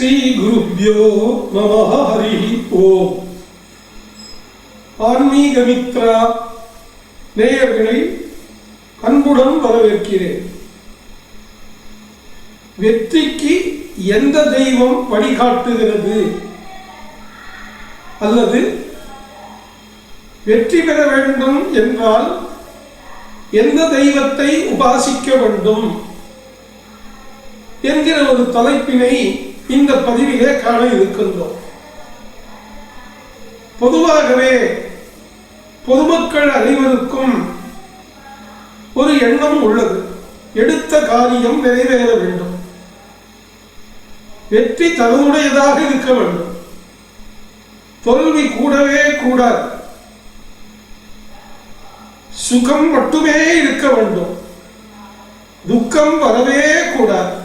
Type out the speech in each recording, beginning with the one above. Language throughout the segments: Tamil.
ஸ்ரீகுருப்போ நம ஹரி ஓம். ஆன்மீகமித்ரா நேயர்களை அன்புடன் வரவேற்கிறேன். வெற்றிக்கு எந்த தெய்வம் வழிகாட்டுகிறது? அல்லது வெற்றி பெற வேண்டும் என்றால் எந்த தெய்வத்தை உபாசிக்க வேண்டும்? என்கிற ஒரு தலைப்பினை இந்த பதிவிலே காண இருக்கின்றோம். பொதுவாகவே பொதுமக்கள் அனைவருக்கும் ஒரு எண்ணம் உள்ளது. எடுத்த காரியம் நிறைவேற வேண்டும். வெற்றி தன்னுடையதாக இருக்க வேண்டும். தோல்வி கூடவே கூடாது. சுகம் மட்டுமே இருக்க வேண்டும். துக்கம் வரவே கூடாது.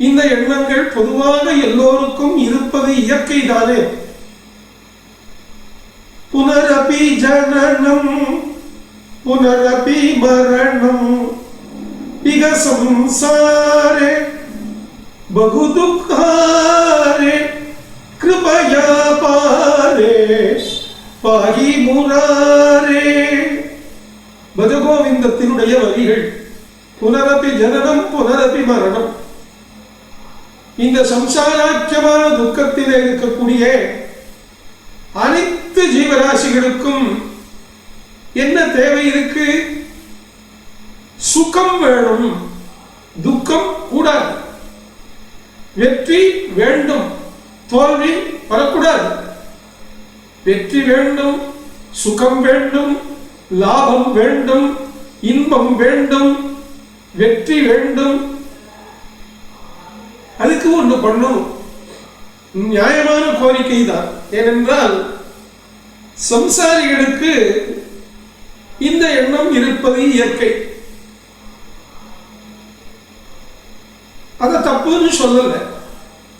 இந்த எண்ணங்கள் பொதுவாக எல்லோருக்கும் இருப்பது இயற்கை தானே புனரபி ஜனனம் புனரபி மரணம் இக சம்சாரே பகு கிருபயா பாரே பாகி முராரே. பஜகோவிந்தத்தினுடைய வரிகள் புனரபி ஜனனம் புனரபி மரணம். இந்த சம்சாராக்கியமான துக்கத்தில் இருக்கக்கூடிய அனைத்து ஜீவராசிகளுக்கும் என்ன தேவை இருக்கு? சுகம் வேணும். துக்கம் கூடாது. வெற்றி வேண்டும். தோல்வி வரக்கூடாது. வெற்றி வேண்டும் சுகம் வேண்டும் லாபம் வேண்டும் இன்பம் வேண்டும் வெற்றி வேண்டும் அதுக்கு ஒன்று பண்ணணும். நியாயமான கோரிக்கை தான். ஏனென்றால் சம்சாரிகளுக்கு இந்த எண்ணம் இருப்பது இயற்கை. அதை தப்புன்னு சொல்லல.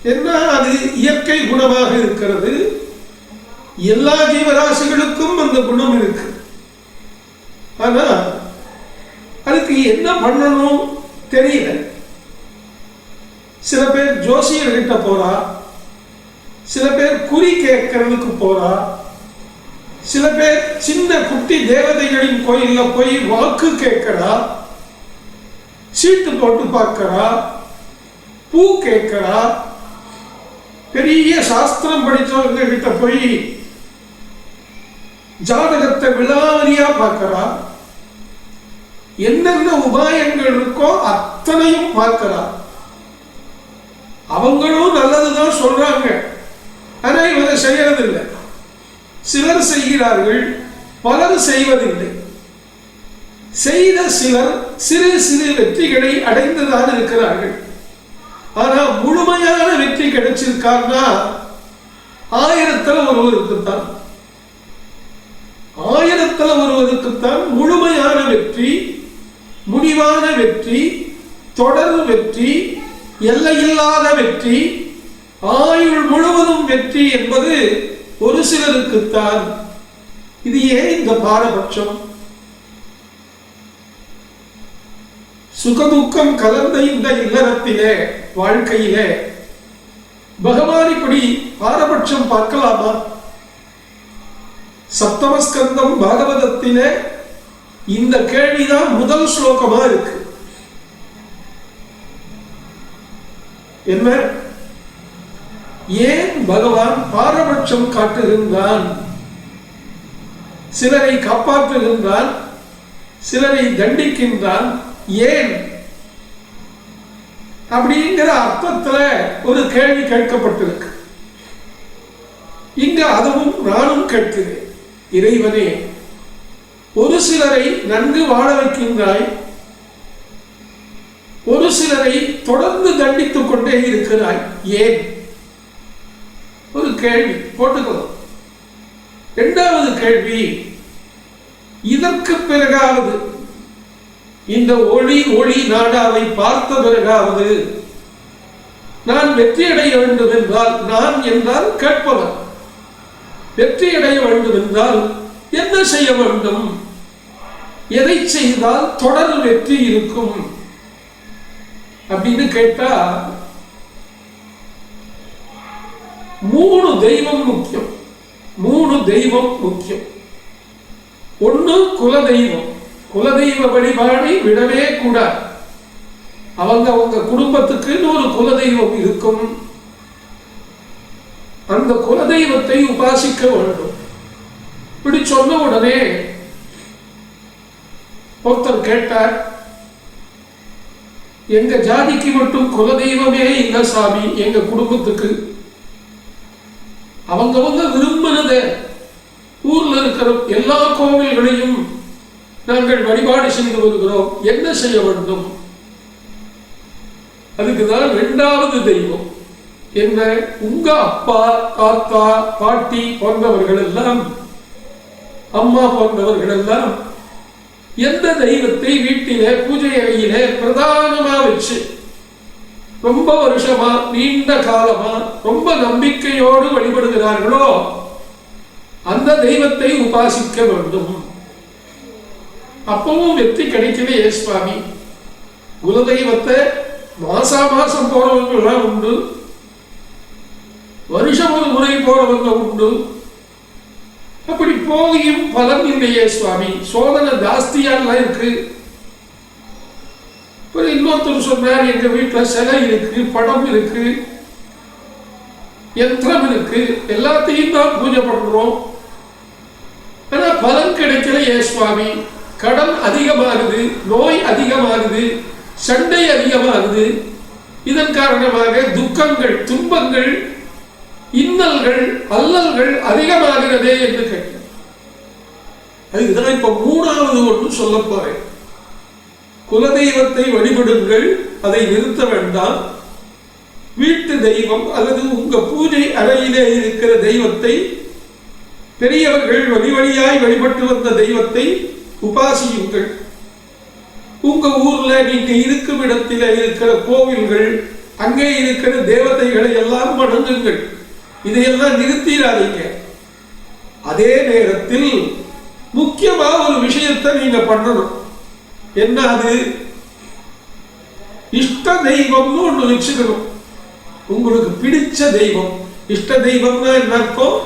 என்ன அது இயற்கை குணமாக இருக்கிறது. எல்லா ஜீவராசிகளுக்கும் அந்த குணம் இருக்கு. ஆனா அதுக்கு என்ன பண்ணணும் தெரியல. சில பேர் ஜோசியர்கிட்ட போறா சில பேர் குறி கேட்கறதுக்கு போறா சில பேர் சின்ன குட்டி தேவதைகளின் கோயில்ல போய் வாக்கு கேட்கறா சீட்டு போட்டு பார்க்கறா பூ கேட்கறா பெரிய சாஸ்திரம் படித்தவங்க கிட்ட போய் ஜாதகத்தை விழாவரியா பார்க்கறா என்னென்ன உபாயங்கள் இருக்கோ அத்தனையும் பார்க்கறா. அவங்களும் நல்லதுதான் சொல்றாங்க. ஆனா இவங்க செய்யறதில்லை. சிலர் செய்கிறார்கள் பலர் செய்வதில்லை. செய்த சிலர் சிறு சிறு வெற்றிகளை அடைந்துதான் இருக்கிறார்கள். ஆனா முழுமையான வெற்றி கிடைச்சிருக்காங்கன்னா ஆயிரத்துல ஒருவருக்குத்தான். ஆயிரத்துல ஒருவருக்குத்தான் முழுமையான வெற்றி முடிவான வெற்றி தொடர் வெற்றி எல்லையில்லாத வெற்றி ஆயுள் முழுவதும் வெற்றி என்பது ஒரு சிலருக்குத்தான். இது ஏன் இந்த பாரபட்சம்? சுகதுக்கம் கலந்த இந்த இல்லறத்திலே வாழ்க்கையிலே பகவான் இப்படி பாரபட்சம் பார்க்கலாமா? சப்தமஸ்கந்தம் பாகவதத்திலே இந்த கேள்விதான் முதல் ஸ்லோகமா இருக்கு. என்ன? ஏன் பகவான் பாரபட்சம் காட்டுகின்றான்? சிலரை காப்பாற்றுகின்றான் சிலரை தண்டிக்கின்றான். ஏன்? அப்படிங்கிற அர்த்தத்தில் ஒரு கேள்வி கேட்கப்பட்டிருக்கு. இங்க அதுவும் நானும் கேட்கிறேன். இறைவனே ஒரு சிலரை நன்கு வாழ வைக்கின்றாய். ஒரு சிலரை தொடர்ந்து தண்டித்துக் கொண்டே இருக்கிறாய். ஏன்? ஒரு கேள்வி. போட்டுக்கலாம் இரண்டாவது கேள்வி இதற்கு பிறகாவது இந்த ஒளி ஒளி நாடாவை பார்த்த பிறகாவது நான் வெற்றி அடைய வேண்டும் என்றால் நான் என்றால் கேட்பவன் வெற்றி அடைய வேண்டும் என்றால் என்ன செய்ய வேண்டும்? எதை செய்தால் தொடர் வெற்றி இருக்கும்? அப்படின்னு கேட்டா மூணு தெய்வம் முக்கியம். மூணு தெய்வம் முக்கியம். ஒண்ணு குலதெய்வம். குலதெய்வ வழிபாடை விடவே கூடாது. அவங்க அவங்க குடும்பத்துக்குன்னு ஒரு குலதெய்வம் இருக்கும். அந்த குலதெய்வத்தை உபாசிக்க வேண்டும். இப்படி சொன்ன உடனே ஒருத்தர் கேட்டார் எங்க ஜாதிக்கு மட்டும் குலதெய்வமே இல்லை சாமி எங்க குடும்பத்துக்கு. அவங்கவங்க விரும்பினத ஊர்ல இருக்கிற எல்லா கோவில்களையும் நாங்கள் வழிபாடு செய்து வருகிறோம். என்ன செய்ய வேண்டும்? அதுக்குதான் இரண்டாவது தெய்வம். என்ன? உங்க அப்பா தாத்தா பாட்டி போன்றவர்கள் எல்லாம் அம்மா போன்றவர்கள் எல்லாம் எந்த தெய்வத்தை வீட்டிலே பூஜை அறையிலே பிரதானமா வச்சு ரொம்ப வருஷமா நீண்ட காலமா ரொம்ப நம்பிக்கையோடு வழிபடுகிறார்களோ அந்த தெய்வத்தை உபாசிக்க வேண்டும். அப்பவும் வெற்றி கிடைக்கலையே சுவாமி. குலதெய்வத்தை மாசா மாசம் போறவங்க உண்டு. வருஷம் ஒரு முறை போறவங்க உண்டு. அப்படி போகியும் பலன் இல்லையே சுவாமி. சோதனை ஜாஸ்தியாலாம் இருக்கு. அப்புறம் இன்னொருத்தர் சொன்னார் எங்க வீட்டுல சிலை இருக்கு படம் இருக்கு யந்திரம் இருக்கு. எல்லாத்தையும் தான் பூஜை பண்றோம். ஆனா பலன் கிடைக்கல ஏ சுவாமி. கடன் அதிகமாகுது நோய் அதிகமாகுது சண்டை அதிகமாகுது. இதன் காரணமாக துக்கங்கள் துன்பங்கள் இன்னல்கள் அல்லல்கள் அதிகமாகிறதே என்று கேட்டேன் அதுதான் இப்ப மூணாவது ஒன்று சொல்ல போறேன். குலதெய்வத்தை வழிபடுங்கள் அதை நிறுத்த வேண்டாம். வீட்டு தெய்வம் அல்லது உங்க பூஜை அறையிலே இருக்கிற தெய்வத்தை பெரியவர்கள் வழி வழியாய் வழிபட்டு வந்த தெய்வத்தை உபாசியுங்கள். உங்க ஊர்ல நீங்க இருக்கும் இடத்தில இருக்கிற கோவில்கள் அங்கே இருக்கிற தேவதைகளை எல்லாம் வணங்குங்கள். இதையெல்லாம் நிறுத்திடாதீங்க. அதே நேரத்தில் முக்கியமா ஒரு விஷயத்தை நீங்க பண்ணணும். என்ன அது? இஷ்ட தெய்வம்னு ஒண்ணு வச்சுக்கணும். உங்களுக்கு பிடிச்ச தெய்வம். இஷ்ட தெய்வம்னா என்ன அர்த்தம்?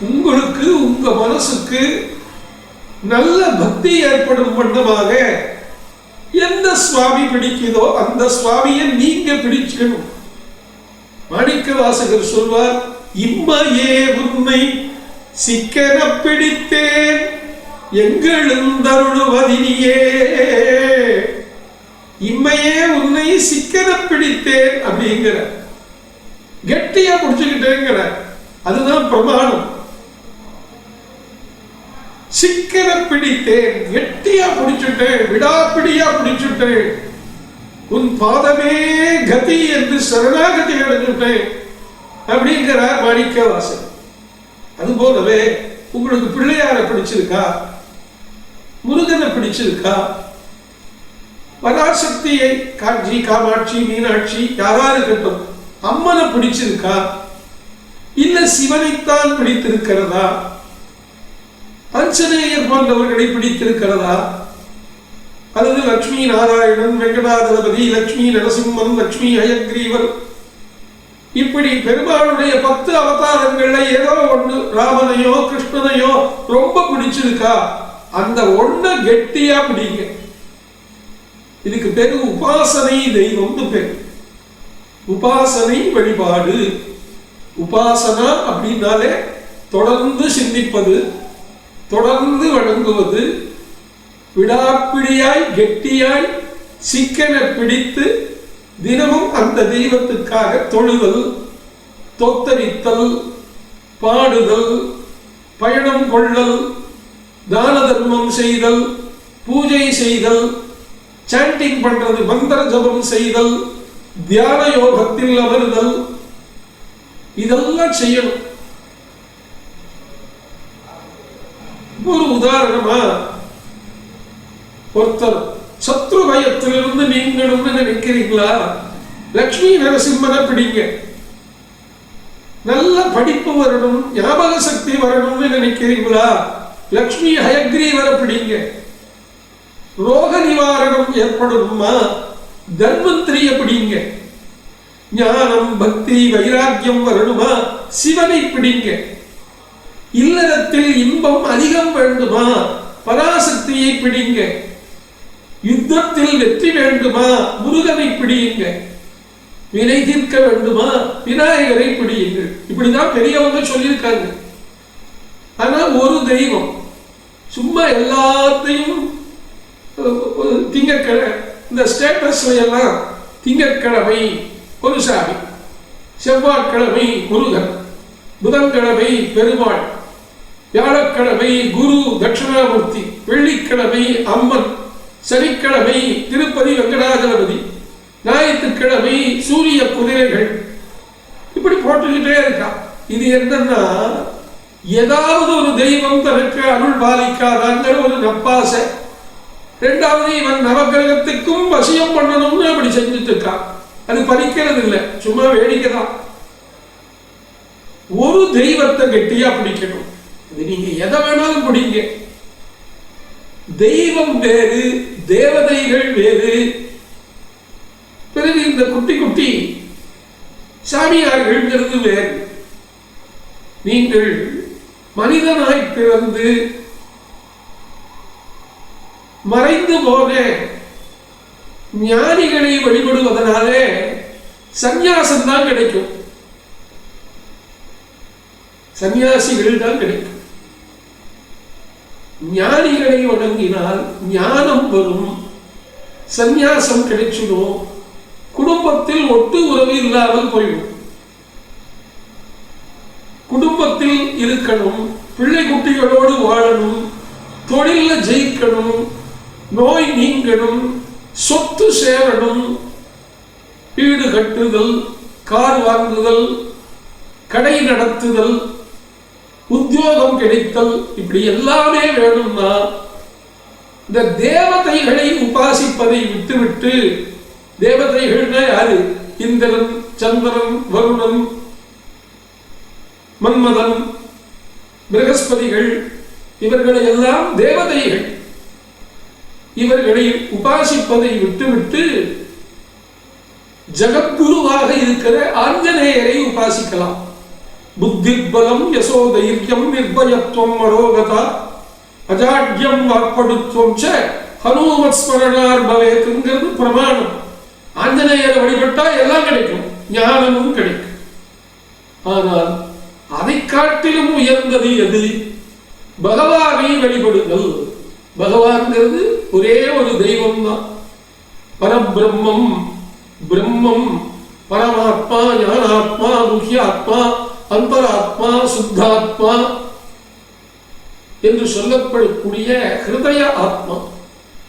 உங்களுக்கு உங்க மனசுக்கு நல்ல பக்தி ஏற்படும் வண்ணமாக எந்த சுவாமி பிடிக்குதோ அந்த சுவாமியை நீங்க பிடிச்சுக்கணும். மாணிக்க வாசகர் சொல்வார் இம்மையே உன்னை சிக்கன பிடித்தேன் எங்களுந்தருளுவதினியே இம்மையே உன்னை சிக்கன பிடித்தேன் அப்படிங்கிற. கெட்டியா பிடிச்சுக்கிட்டேங்கிற அதுதான் பிரமாணம். சிக்கன பிடித்தேன் கெட்டியா பிடிச்சுட்டேன் விடாப்பிடியா பிடிச்சுட்டேன் உன் பாதமே கதி என்று சரணாகதி அடைஞ்சுட்டேன். அப்படிங்கிறார் மாணிக்க வாசன் அது போலவே உங்களுக்கு பிள்ளையார பிடிச்சிருக்கா? முருகனை பிடிச்சிருக்கா? பராசக்தியை காஞ்சி காமாட்சி மீனாட்சி யாரா இருக்கட்டும் அம்மனை பிடிச்சிருக்கா? இல்ல சிவனைத்தான் பிடித்திருக்கிறதா? அஞ்சனேயர் போன்றவர்களை பிடித்திருக்கிறதா? அல்லது லட்சுமி நாராயணன் வெங்கடாதளபதி லட்சுமி நரசிம்மன் லட்சுமி அயக்ரீவர் இப்படி பெருமாளுடைய பத்து அவதாரங்கள்ல ஏதோ ஒண்ணு ராமனையோ கிருஷ்ணனையோ ரொம்ப பிடிச்சிருக்கா? அந்த ஒண்ண கெட்டியா பிடிங்க. இதுக்கு பேரு உபாசனை தெய்வம்னு பேரு. உபாசனை வழிபாடு. உபாசனா அப்படின்னாலே தொடர்ந்து சிந்திப்பது தொடர்ந்து வழங்குவது விடாப்பிடியாய் கெட்டியாய் சிக்கனை பிடித்து தினமும் அந்த தெய்வத்துக்காக தொழுதல் தோத்தரித்தல் பாடுதல் பயணம் கொள்ளல் தான தர்மம் செய்தல் பூஜை செய்தல் சாண்டிங் பண்றது மந்திர ஜபம் செய்தல் தியான யோகத்தில் அமர்தல் இதெல்லாம் செய்யணும். ஒரு உதாரணமா ஒருத்தர் சத்ரு பயத்திலிருந்து நீங்கணும்னு நினைக்கிறீங்களா லக்ஷ்மி நரசிம்மனை பிடிங்க. நல்ல படிப்பு வரணும் ஞாபக சக்தி வரணும்னு நினைக்கிறீங்களா லக்ஷ்மி ஹயக்ரீவரை பிடிங்க. ரோக நிவாரணம் ஏற்படணுமா தன்வந்திரிய பிடிங்க. ஞானம் பக்தி வைராக்கியம் வரணுமா? சிவனை பிடிங்க. இல்லறத்தில் இன்பம் அதிகம் வேண்டுமா? பராசக்தியை பிடிங்க. யுத்தத்தில் வெற்றி வேண்டுமா? முருகனை பிடியுங்க வினை தீர்க்க வேண்டுமா? விநாயகரை பிடியுங்கள். இப்படிதான் பெரியவங்க சொல்லியிருக்காங்க. ஆனா ஒரு தெய்வம் சும்மா எல்லாத்தையும் திங்கக்கிழமை இந்த ஸ்டேட்டஸ்ல எல்லாம் திங்கக்கிழமை ஒரு சாமி செவ்வாய்க்கிழமை முருகன் புதன்கிழமை பெருமாள் வியாழக்கிழமை குரு தட்சிணாமூர்த்தி வெள்ளிக்கிழமை அம்மன் சனிக்கிழமை திருப்பதி வெங்கடாஜலபதி ஞாயிற்றுக்கிழமை சூரிய குதிரைகள். இப்படி போட்டுக்கிட்டே இருக்கா. இது என்னன்னா ஏதாவது ஒரு தெய்வம் தனக்கு அருள் பாலிக்காதாங்கிற ஒரு நப்பாசை ரெண்டாவது இவன் நவகிரகத்துக்கும் வசியம் பண்ணணும்னு அப்படி செஞ்சுட்டு இருக்கான் அது பறிக்கிறது இல்லை சும்மா வேடிக்கை தான் ஒரு தெய்வத்தை கெட்டியா பிடிக்கணும். இது நீங்க எதை வேணாலும் பிடிங்க. தெய்வம் வேறு தேவதைகள் வேறு. பிறகு இந்த குட்டி குட்டி சாமியார்கள்ங்கிறது வேறு நீங்கள் மனிதனாய் பிறந்து மறைந்து போன ஞானிகளை வழிபடுவதனாலே சந்நியாசம் தான் கிடைக்கும். சன்னியாசிகள் தான் கிடைக்கும். ஞானிகளை வணங்கினால் ஞானம் வரும். சந்நியாசம் கிடைச்சிடும் குடும்பத்தில் ஒட்டு உறவு இல்லாமல் போயிடும் குடும்பத்தில் இருக்கணும் பிள்ளை குட்டிகளோடு வாழணும் தொழில ஜெயிக்கணும் நோய் நீங்கணும் சொத்து சேரணும் வீடு கட்டுதல் கார் வாங்குதல் கடை நடத்துதல் உத்தியோகம் கிடைத்தல். இப்படி எல்லாமே வேணும்னா இந்த தேவதைகளை உபாசிப்பதை விட்டுவிட்டு தேவதைகள்னா யாரு? இந்திரன் சந்திரன் வருணன் மன்மதன் பிரகஸ்பதிகள் இவர்களை எல்லாம் தேவதைகள். இவர்களை உபாசிப்பதை விட்டுவிட்டு ஜகத்குருவாக இருக்கிற ஆஞ்சநேயரை உபாசிக்கலாம். புத்தி பலம் யசோதைரியம் நிர்பயத்துவம் மனோகதா அஜாட்யம் வாக்படுத்துவம் ச ஹனுமத் ஸ்மரணார் பவேத்துங்கிறது பிரமாணம் ஆஞ்சநேயரை வழிபட்டா எல்லாம் கிடைக்கும் ஞானமும் கிடைக்கும் ஆனால் அதை காட்டிலும் உயர்ந்தது எது பகவானை வழிபடுதல் பகவான்கிறது ஒரே ஒரு தெய்வம் தான் பரபிரம்மம் பிரம்மம் பரமாத்மா ஞானாத்மா முக்கியாத்மா அந்தராத்மா சுத்தாத்மா என்று சொல்லப்படக்கூடிய ஹிருதய ஆத்மா.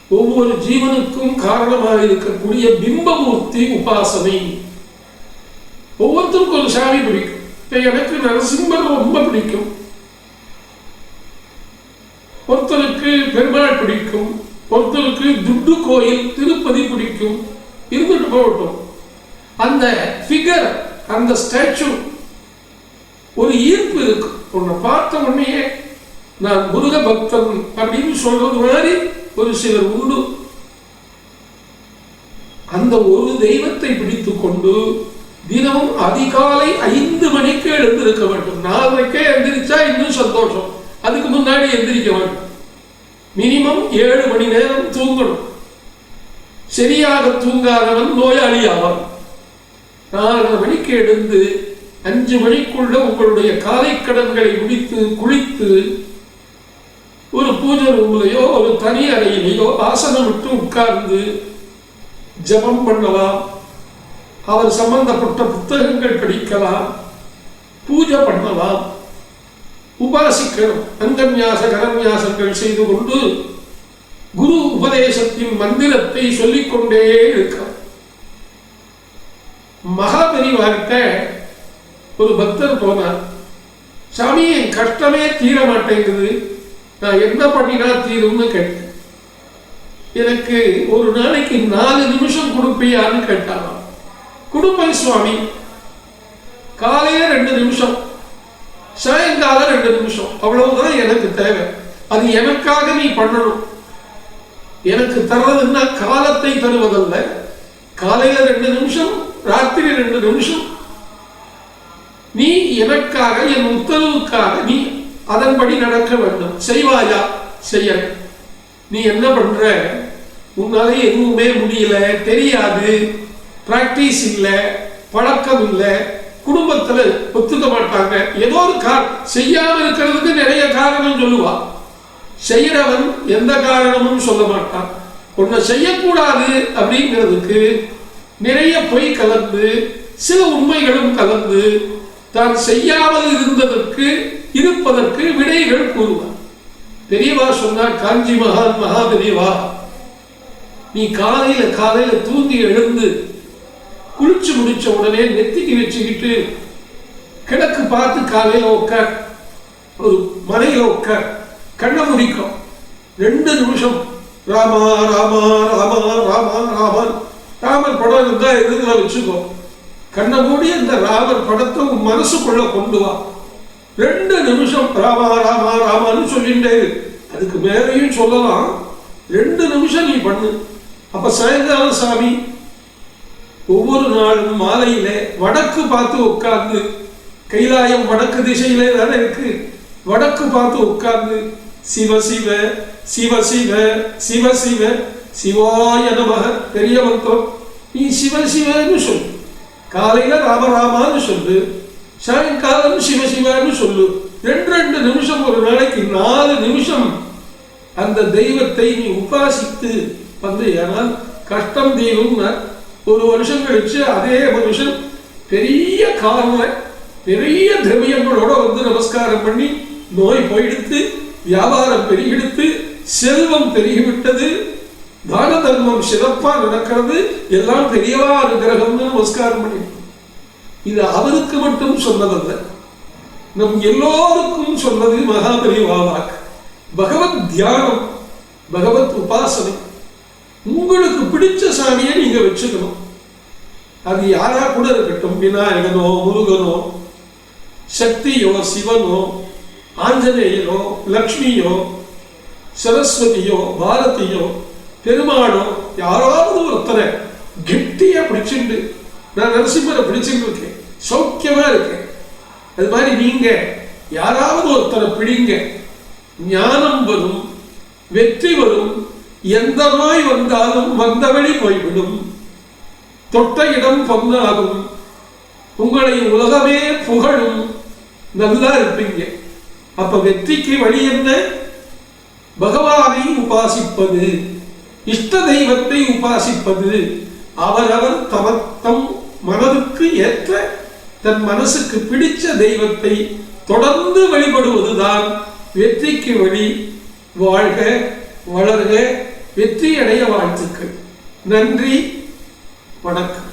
ஒவ்வொரு ஜீவனுக்கும் காரணமாக இருக்கக்கூடிய பிம்பமூர்த்தி உபாசனை. ஒவ்வொருத்தருக்கும் ஒரு சாமி பிடிக்கும். இப்போ எனக்கு நரசிம்மர் ரொம்ப பிடிக்கும். ஒருத்தருக்கு பெருமாள் பிடிக்கும். ஒருத்தருக்கு துட்டு கோயில் திருப்பதி பிடிக்கும். இருந்துட்டு போகட்டும். அந்த ஃபிகர் அந்த ஸ்டாச்சு ஒரு ஈர்ப்பு இருக்கு. உன்னை பார்த்த உடனே நான் முருக பக்தன் அப்படின்னு சொல்றது மாதிரி ஒரு சிலர் உண்டு. அந்த ஒரு தெய்வத்தை பிடித்து கொண்டு தினமும் அதிகாலை ஐந்து மணிக்கு எழுந்திருக்க வேண்டும். நாலரைக்கே எந்திரிச்சா இன்னும் சந்தோஷம். அதுக்கு முன்னாடி எந்திரிக்க வேண்டும். மினிமம் ஏழு மணி நேரம் தூங்கணும். சரியாக தூங்காதவன் நோயாளி ஆவான் நாலரை மணிக்கு எழுந்து அஞ்சு மணிக்குள்ள உங்களுடைய காலை கடன்களை முடித்து குளித்து ஒரு பூஜை ரூம்லையோ ஒரு தனி அறையிலேயோ ஆசனம் விட்டு உட்கார்ந்து ஜபம் பண்ணலாம். அவர் சம்பந்தப்பட்ட புத்தகங்கள் படிக்கலாம். பூஜை பண்ணலாம். உபாசிக்கணும். அங்கன்யாச கரன்யாசங்கள் செய்து கொண்டு குரு உபதேசத்தின் மந்திரத்தை சொல்லிக்கொண்டே இருக்கலாம். மகாபெரிவார்கிட்ட ஒரு பக்தர் போனார் சாமி என் கஷ்டமே தீர மாட்டேங்குது நான் என்ன பண்ணினா தீரும்னு கேட்டேன். எனக்கு ஒரு நாளைக்கு நாலு நிமிஷம் கொடுப்பியான்னு கேட்டாராம். கொடுப்பேன் சுவாமி. காலையில ரெண்டு நிமிஷம் சாயங்காலம் ரெண்டு நிமிஷம். அவ்வளவுதான் எனக்கு தேவை. அது எனக்காக நீ பண்ணணும். எனக்கு தர்றதுன்னா காலத்தை தருவதல்ல. காலையில ரெண்டு நிமிஷம் ராத்திரி ரெண்டு நிமிஷம் நீ எனக்காக என் உத்தரவுக்காக நீ அதன்படி நடக்க வேண்டும். செய்வாயா? செய்ய நீ என்ன பண்ற? உன்னால எதுவுமே முடியல தெரியாது பிராக்டிஸ் இல்லை பழக்கம் இல்லை குடும்பத்துல ஒத்துக்க மாட்டாங்க. ஏதோ ஒரு காரணம் செய்யாம இருக்கிறதுக்கு நிறைய காரணம் சொல்லுவா. செய்யறவன் எந்த காரணமும் சொல்ல மாட்டான். உன்னை செய்யக்கூடாது அப்படிங்கிறதுக்கு நிறைய பொய் கலந்து சில உண்மைகளும் கலந்து தான் செய்யாமல் இருந்ததற்கு இருப்பதற்கு விடைகள் கூறுவார். பெரியவா சொன்னார் காஞ்சி மகான் மகா பெரியவா நீ காலையில காலையில தூங்கி எழுந்து குளிச்சு முடிச்ச உடனே நெத்திக்கு வச்சுக்கிட்டு கிழக்கு பார்த்து காலையில உட்கார் ஒரு மலையில உட்கார் கண்ணை முடிக்கும் ரெண்டு நிமிஷம் ராமா ராமா ராமா ராமா ராமன். ராமன் படம் இருந்தா எதுல வச்சுக்கோ. கண்ணை மூடி இந்த ராமர் படத்தை உன் மனசுக்குள்ள கொண்டு வா. ரெண்டு நிமிஷம் ராமா ராமா ராமான்னு சொல்லிட்டே. அதுக்கு மேலேயும் சொல்லலாம். ரெண்டு நிமிஷம் நீ பண்ணு. அப்ப சாயங்கால சாமி ஒவ்வொரு நாளும் மாலையில வடக்கு பார்த்து உட்கார்ந்து கைலாயம் வடக்கு திசையிலே தானே இருக்கு. வடக்கு பார்த்து உட்கார்ந்து சிவ சிவ சிவ சிவ சிவ சிவ சிவாய நமக பெரிய மந்திரம் நீ சிவ சிவன்னு சொல்லு. காலையில ராமராமான்னு சொல்லு சாயங்காலம் சிவசிவான்னு சொல்லு. ரெண்டு ரெண்டு நிமிஷம் ஒரு நாளைக்கு நாலு நிமிஷம் அந்த தெய்வத்தை நீ உபாசித்து வந்து ஏன்னா கஷ்டம் தெய்வம்னா ஒரு வருஷம் கழிச்சு அதே மனுஷன் பெரிய கார்ல பெரிய திரவியங்களோட வந்து நமஸ்காரம் பண்ணி நோய் போயிடுத்து வியாபாரம் பெருகெடுத்து செல்வம் பெருகிவிட்டது தான தர்மம் சிறப்பா நடக்கிறது. எல்லாம் பெரியவா அனுகிரகம்னு நமஸ்காரம் பண்ணி இது அவருக்கு மட்டும் சொன்னதல்ல. நம் எல்லோருக்கும் சொன்னது மகாபரிவாவாக்கு பகவத் தியானம் பகவத் உபாசனை. உங்களுக்கு பிடிச்ச சாமியை நீங்க வச்சுக்கணும். அது யாரா கூட இருக்கட்டும் விநாயகனோ முருகனோ சக்தியோ சிவனோ ஆஞ்சநேயரோ லக்ஷ்மியோ சரஸ்வதியோ பாரதியோ பெருமானோ யாராவது ஒருத்தரை கெட்டியா பிடிச்சிட்டு நான் நரசிம்மரை பிடிச்சிட்டு இருக்கேன் சௌக்கியமா இருக்கேன். அது மாதிரி நீங்க யாராவது ஒருத்தரை பிடிங்க. ஞானம் வரும் வெற்றி வரும் எந்த நோய் வந்தாலும் வந்தவழி போய்விடும். தொட்ட இடம் பொன்னாகும் உங்களை உலகமே புகழும். நல்லா இருப்பீங்க. அப்ப வெற்றிக்கு வழி என்ன? பகவானை உபாசிப்பது. இஷ்ட தெய்வத்தை உபாசிப்பது அவரவர் தமத்தம் மனதுக்கு ஏற்ற தன் மனசுக்கு பிடிச்ச தெய்வத்தை தொடர்ந்து வழிபடுவதுதான் வெற்றிக்கு வழி. வாழ்க வளர்க வெற்றி அடைய வாழ்த்துக்கள். நன்றி வணக்கம்.